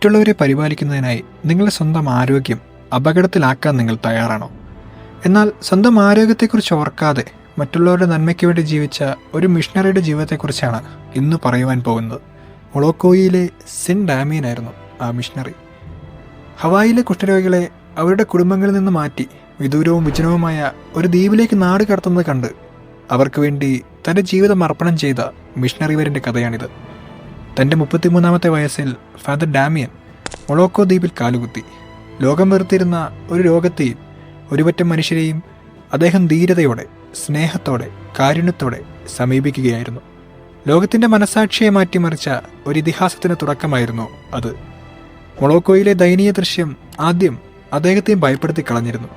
മറ്റുള്ളവരെ പരിപാലിക്കുന്നതിനായി നിങ്ങളുടെ സ്വന്തം ആരോഗ്യം അപകടത്തിലാക്കാൻ നിങ്ങൾ തയ്യാറാണോ? എന്നാൽ സ്വന്തം ആരോഗ്യത്തെക്കുറിച്ച് ഓർക്കാതെ മറ്റുള്ളവരുടെ നന്മയ്ക്ക് വേണ്ടി ജീവിച്ച ഒരു മിഷണറിയുടെ ജീവിതത്തെക്കുറിച്ചാണ് ഇന്ന് പറയുവാൻ പോകുന്നത്. മൊളോക്കോയിലെ സിൻ ഡാമീനായിരുന്നു ആ മിഷണറി. ഹവായിലെ കുഷ്ഠരോഗികളെ അവരുടെ കുടുംബങ്ങളിൽ നിന്ന് മാറ്റി വിദൂരവും വിജനവുമായ ഒരു ദ്വീപിലേക്ക് നാട് കടത്തുന്നത് കണ്ട് അവർക്ക് വേണ്ടി തന്റെ ജീവിതം അർപ്പണം ചെയ്ത മിഷണറിവരിന്റെ കഥയാണിത്. തന്റെ മുപ്പത്തിമൂന്നാമത്തെ വയസ്സിൽ ഫാദർ ഡാമിയൻ മൊളോക്കോ ദ്വീപിൽ കാലുകുത്തി. ലോകം വെറുത്തിരുന്ന ഒരു രോഗത്തെയും ഒരുപറ്റം മനുഷ്യരെയും അദ്ദേഹം ധീരതയോടെ സ്നേഹത്തോടെ കാരുണ്യത്തോടെ സമീപിക്കുകയായിരുന്നു. ലോകത്തിന്റെ മനസാക്ഷിയെ മാറ്റിമറിച്ച ഒരു ഇതിഹാസത്തിന് തുടക്കമായിരുന്നു അത്. മൊളോക്കോയിലെ ദയനീയ ദൃശ്യം ആദ്യം അദ്ദേഹത്തെയും ഭയപ്പെടുത്തി കളഞ്ഞിരുന്നു.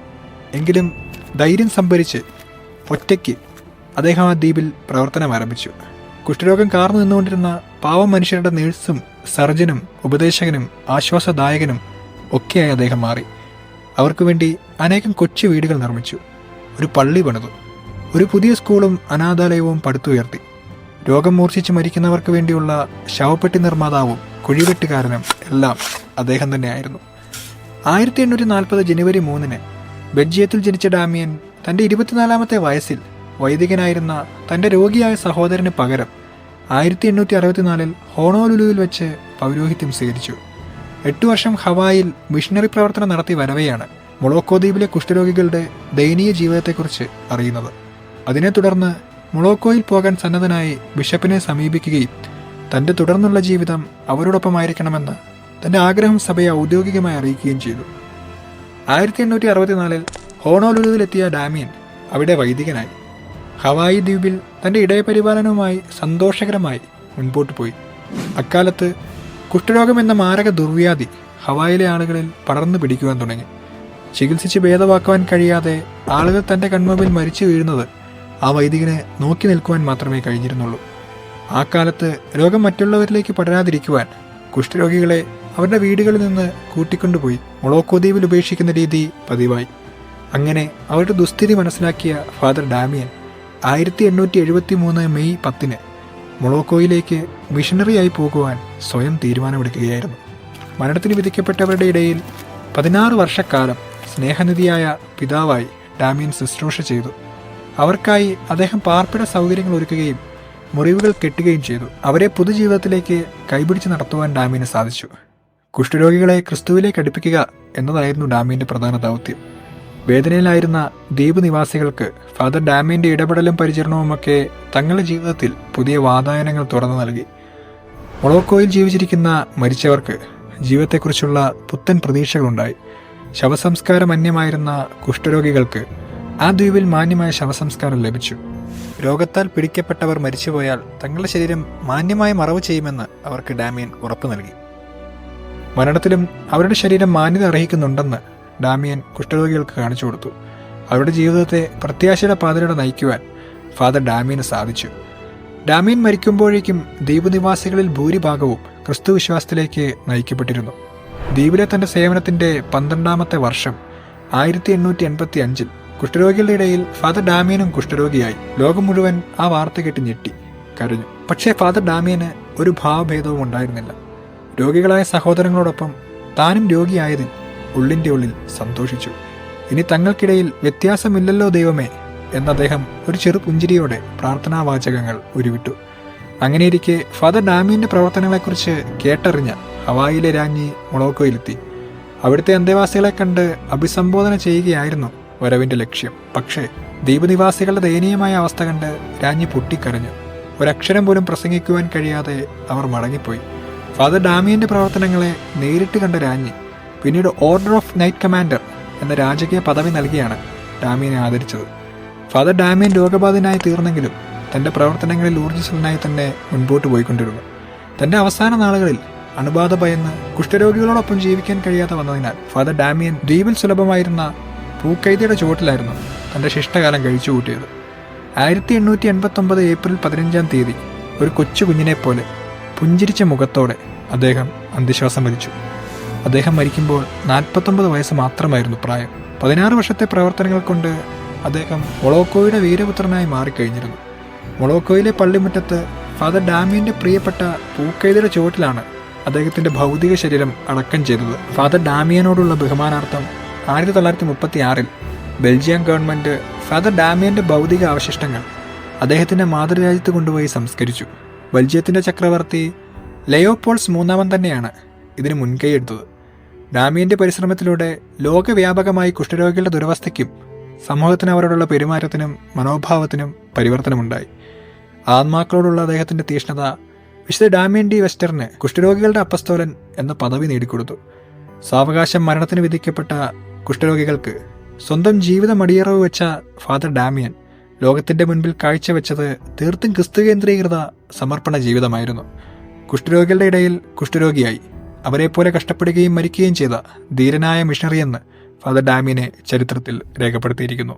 എങ്കിലും ധൈര്യം സംഭരിച്ച് ഒറ്റയ്ക്ക് അദ്ദേഹം ആ ദ്വീപിൽ പ്രവർത്തനം ആരംഭിച്ചു. കുഷ്ഠരോഗം കാർന്നു നിന്നുകൊണ്ടിരുന്ന പാവം മനുഷ്യരുടെ നേഴ്സും സർജനും ഉപദേശകനും ആശ്വാസദായകനും ഒക്കെയായി അദ്ദേഹം മാറി. അവർക്ക് വേണ്ടി അനേകം കൊച്ചു വീടുകൾ നിർമ്മിച്ചു. ഒരു പള്ളി പണിതു. ഒരു പുതിയ സ്കൂളും അനാഥാലയവും പടുത്തുയർത്തി. രോഗം മൂർച്ഛിച്ച് മരിക്കുന്നവർക്ക് വേണ്ടിയുള്ള ശവപ്പെട്ടി നിർമ്മാതാവും കുഴിവെട്ടുകാരനും എല്ലാം അദ്ദേഹം തന്നെയായിരുന്നു. ആയിരത്തി എണ്ണൂറ്റി നാൽപ്പത് ജനുവരി മൂന്നിന് ബെൽജിയത്തിൽ ജനിച്ച ഡാമിയൻ തന്റെ ഇരുപത്തിനാലാമത്തെ വയസ്സിൽ വൈദികനായിരുന്ന തന്റെ രോഗിയായ സഹോദരന് പകരം ആയിരത്തി എണ്ണൂറ്റി അറുപത്തിനാലിൽ ഹോണോലുലുവിൽ വെച്ച് പൗരോഹിത്യം സ്വീകരിച്ചു. എട്ടു വർഷം ഹവായിൽ മിഷണറി പ്രവർത്തനം നടത്തി വരവെയാണ് മൊളോക്കോ ദ്വീപിലെ കുഷ്ഠരോഗികളുടെ ദയനീയ ജീവിതത്തെക്കുറിച്ച് അറിയുന്നത്. അതിനെ തുടർന്ന് മൊളോക്കോയിൽ പോകാൻ സന്നദ്ധനായി ബിഷപ്പിനെ സമീപിക്കുകയും തന്റെ തുടർന്നുള്ള ജീവിതം അവരോടൊപ്പമായിരിക്കണമെന്ന് തന്റെ ആഗ്രഹം സഭയെ ഔദ്യോഗികമായി അറിയിക്കുകയും ചെയ്തു. ആയിരത്തി എണ്ണൂറ്റി അറുപത്തിനാലിൽ ഹോണോലുലുവിലെത്തിയ ഡാമിയൻ അവിടെ വൈദികനായി. ഹവായി ദ്വീപിൽ തന്റെ ഇടയപരിപാലനവുമായി സന്തോഷകരമായി മുൻപോട്ട് പോയി. അക്കാലത്ത് കുഷ്ഠരോഗം എന്ന മാരക ദുർവ്യാധി ഹവായിലെ ആളുകളിൽ പടർന്നു പിടിക്കുവാൻ തുടങ്ങി. ചികിത്സിച്ച് ഭേദമാക്കുവാൻ കഴിയാതെ ആളുകൾ തന്റെ കൺമുമ്പിൽ മരിച്ചു വീഴുന്നത് ആ വൈദികനെ നോക്കി നിൽക്കുവാൻ മാത്രമേ കഴിഞ്ഞിരുന്നുള്ളൂ. ആ കാലത്ത് രോഗം മറ്റുള്ളവരിലേക്ക് പടരാതിരിക്കുവാൻ കുഷ്ഠരോഗികളെ അവരുടെ വീടുകളിൽ നിന്ന് കൂട്ടിക്കൊണ്ടുപോയി മൊളോക്കോ ദ്വീപിൽ ഉപേക്ഷിക്കുന്ന രീതി പതിവായി. അങ്ങനെ അവരുടെ ദുസ്ഥിതി മനസ്സിലാക്കിയ ഫാദർ ഡാമിയൻ ആയിരത്തി എണ്ണൂറ്റി എഴുപത്തി മൂന്ന് മെയ് പത്തിന് മൊളോക്കോയിലേക്ക് മിഷണറിയായി പോകുവാൻ സ്വയം തീരുമാനമെടുക്കുകയായിരുന്നു. മരണത്തിന് വിധിക്കപ്പെട്ടവരുടെ ഇടയിൽ പതിനാറ് വർഷക്കാലം സ്നേഹനിധിയായ പിതാവായി ഡാമിയൻ ശുശ്രൂഷ ചെയ്തു. അവർക്കായി അദ്ദേഹം പാർപ്പിട സൗകര്യങ്ങൾ ഒരുക്കുകയും മുറിവുകൾ കെട്ടുകയും ചെയ്തു. അവരെ പൊതുജീവിതത്തിലേക്ക് കൈപിടിച്ച് നടത്തുവാൻ ഡാമിന് സാധിച്ചു. കുഷ്ഠരോഗികളെ ക്രിസ്തുവിലേക്ക് അടുപ്പിക്കുക എന്നതായിരുന്നു ഡാമിന്റെ പ്രധാന ദൗത്യം. വേദനയിലായിരുന്ന ദ്വീപ് നിവാസികൾക്ക് ഫാദർ ഡാമിന്റെ ഇടപെടലും പരിചരണവുമൊക്കെ തങ്ങളുടെ ജീവിതത്തിൽ പുതിയ വാതായനങ്ങൾ തുറന്നു നൽകി. മൊളോക്കോയിൽ ജീവിച്ചിരിക്കുന്ന മരിച്ചവർക്ക് ജീവിതത്തെക്കുറിച്ചുള്ള പുത്തൻ പ്രതീക്ഷകളുണ്ടായി. ശവസംസ്കാരം അന്യമായിരുന്ന കുഷ്ഠരോഗികൾക്ക് ആ ദ്വീപിൽ മാന്യമായ ശവസംസ്കാരം ലഭിച്ചു. രോഗത്താൽ പിടിക്കപ്പെട്ടവർ മരിച്ചുപോയാൽ തങ്ങളുടെ ശരീരം മാന്യമായി മറവ് ചെയ്യുമെന്ന് അവർക്ക് ഡാമിയൻ ഉറപ്പു നൽകി. മരണത്തിലും അവരുടെ ശരീരം മാന്യത അർഹിക്കുന്നുണ്ടെന്ന് ഡാമിയൻ കുഷ്ഠരോഗികൾക്ക് കാണിച്ചു കൊടുത്തു. അവരുടെ ജീവിതത്തെ പ്രത്യാശയുടെ പാതയുടെ നയിക്കുവാൻ ഫാദർ ഡാമിയന് സാധിച്ചു. ഡാമിയൻ മരിക്കുമ്പോഴേക്കും ദ്വീപ് നിവാസികളിൽ ഭൂരിഭാഗവും ക്രിസ്തു വിശ്വാസത്തിലേക്ക് നയിക്കപ്പെട്ടിരുന്നു. ദ്വീപിലെ തന്റെ സേവനത്തിന്റെ പന്ത്രണ്ടാമത്തെ വർഷം ആയിരത്തി എണ്ണൂറ്റി എൺപത്തി അഞ്ചിൽ കുഷ്ഠരോഗികളുടെ ഇടയിൽ ഫാദർ ഡാമിയനും കുഷ്ഠരോഗിയായി. ലോകം മുഴുവൻ ആ വാർത്ത കേട്ട് ഞെട്ടി കരഞ്ഞു. പക്ഷേ ഫാദർ ഡാമിയന് ഒരു ഭാവഭേദവും ഉണ്ടായിരുന്നില്ല. രോഗികളായ സഹോദരങ്ങളോടൊപ്പം താനും രോഗിയായതിൽ ഉള്ളിന്റെ ഉള്ളിൽ സന്തോഷിച്ചു. ഇനി തങ്ങൾക്കിടയിൽ വ്യത്യാസമില്ലല്ലോ ദൈവമേ എന്ന അദ്ദേഹം ഒരു ചെറു പുഞ്ചിരിയോടെ പ്രാർത്ഥനാവാചകങ്ങൾ ഉരുവിട്ടു. അങ്ങനെയിരിക്കെ ഫാദർ ഡാമിയന്റെ പ്രവർത്തനങ്ങളെക്കുറിച്ച് കേട്ടറിഞ്ഞ ഹവായിലെ രാജ്ഞി മൊളോക്കോയിലെത്തി. അവിടുത്തെ അന്തേവാസികളെ കണ്ട് അഭിസംബോധന ചെയ്യുകയായിരുന്നു വരവിന്റെ ലക്ഷ്യം. പക്ഷേ ദ്വീപനിവാസികളുടെ ദയനീയമായ അവസ്ഥ കണ്ട് രാജ്ഞി പൊട്ടിക്കരഞ്ഞു. ഒരക്ഷരം പോലും പ്രസംഗിക്കുവാൻ കഴിയാതെ അവർ മടങ്ങിപ്പോയി. ഫാദർ ഡാമിയന്റെ പ്രവർത്തനങ്ങളെ നേരിട്ട് കണ്ട രാജ്ഞി പിന്നീട് ഓർഡർ ഓഫ് നൈറ്റ് കമാൻഡർ എന്ന രാജകീയ പദവി നൽകിയാണ് ഡാമിയനെ ആദരിച്ചത്. ഫാദർ ഡാമിയൻ രോഗബാധിതനായി തീർന്നെങ്കിലും തന്റെ പ്രവർത്തനങ്ങളിൽ ഊർജസ്വലനായി തന്നെ മുൻപോട്ട് പോയിക്കൊണ്ടിരുന്നു. തന്റെ അവസാന നാളുകളിൽ അണുബാധ ഭയന്ന് കുഷ്ഠരോഗികളോടൊപ്പം ജീവിക്കാൻ കഴിയാതെ വന്നതിനാൽ ഫാദർ ഡാമിയൻ ദ്വീപിൽ സുലഭമായിരുന്ന പൂക്കൈതിയുടെ ചുവട്ടിലായിരുന്നു തന്റെ ശിഷ്ടകാലം കഴിച്ചു കൂട്ടിയത്. ആയിരത്തി എണ്ണൂറ്റി എൺപത്തൊമ്പത് ഏപ്രിൽ പതിനഞ്ചാം തീയതി ഒരു കൊച്ചു കുഞ്ഞിനെ പോലെ പുഞ്ചിരിച്ച മുഖത്തോടെ അദ്ദേഹം അന്ത്യശ്വാസം വലിച്ചു. അദ്ദേഹം മരിക്കുമ്പോൾ നാൽപ്പത്തൊമ്പത് വയസ്സ് മാത്രമായിരുന്നു പ്രായം. പതിനാറ് വർഷത്തെ പ്രവർത്തനങ്ങൾ കൊണ്ട് അദ്ദേഹം മൊളോക്കോയുടെ വീരപുത്രനായി മാറിക്കഴിഞ്ഞിരുന്നു. മൊളോക്കോയിലെ പള്ളിമുറ്റത്ത് ഫാദർ ഡാമിയന്റെ പ്രിയപ്പെട്ട പൂക്കൈതയുടെ ചുവട്ടിലാണ് അദ്ദേഹത്തിന്റെ ഭൗതിക ശരീരം അടക്കം ചെയ്തത്. ഫാദർ ഡാമിയനോടുള്ള ബഹുമാനാർത്ഥം ആയിരത്തി തൊള്ളായിരത്തി മുപ്പത്തി ആറിൽ ബെൽജിയം ഗവൺമെന്റ് ഫാദർ ഡാമിയന്റെ ഭൗതിക അവശിഷ്ടങ്ങൾ അദ്ദേഹത്തിന്റെ മാതൃരാജ്യത്ത് കൊണ്ടുപോയി സംസ്കരിച്ചു. ബെൽജിയത്തിന്റെ ചക്രവർത്തി ലയോപോൾസ് മൂന്നാമൻ തന്നെയാണ് ഇതിന് മുൻകൈയെടുത്തത് ഡാമിയന്റെ പരിശ്രമത്തിലൂടെ ലോകവ്യാപകമായി കുഷ്ഠരോഗികളുടെ ദുരവസ്ഥയ്ക്കും സമൂഹത്തിന് അവരോടുള്ള പെരുമാറ്റത്തിനും മനോഭാവത്തിനും പരിവർത്തനമുണ്ടായി. ആത്മാക്കളോടുള്ള അദ്ദേഹത്തിന്റെ തീഷ്ണത വിശുദ്ധ ഡാമിയൻ ഡി വെസ്റ്ററിന് കുഷ്ഠരോഗികളുടെ അപ്പസ്തോലൻ എന്ന പദവി നേടിക്കൊടുത്തു. സാവകാശം മരണത്തിന് വിധിക്കപ്പെട്ട കുഷ്ഠരോഗികൾക്ക് സ്വന്തം ജീവിതം അടിയറവ് വെച്ച ഫാദർ ഡാമിയൻ ലോകത്തിന്റെ മുൻപിൽ കാഴ്ചവെച്ചത് തീർത്തും ക്രിസ്തു കേന്ദ്രീകൃത സമർപ്പണ ജീവിതമായിരുന്നു. കുഷ്ഠരോഗികളുടെ ഇടയിൽ കുഷ്ഠരോഗിയായി. അവരെപ്പോലെ കഷ്ടപ്പെടുകയും മരിക്കുകയും ചെയ്ത ധീരനായ മിഷണറിയെന്ന് ഫാദർ ഡാമിനെ ചരിത്രത്തിൽ രേഖപ്പെടുത്തിയിരിക്കുന്നു.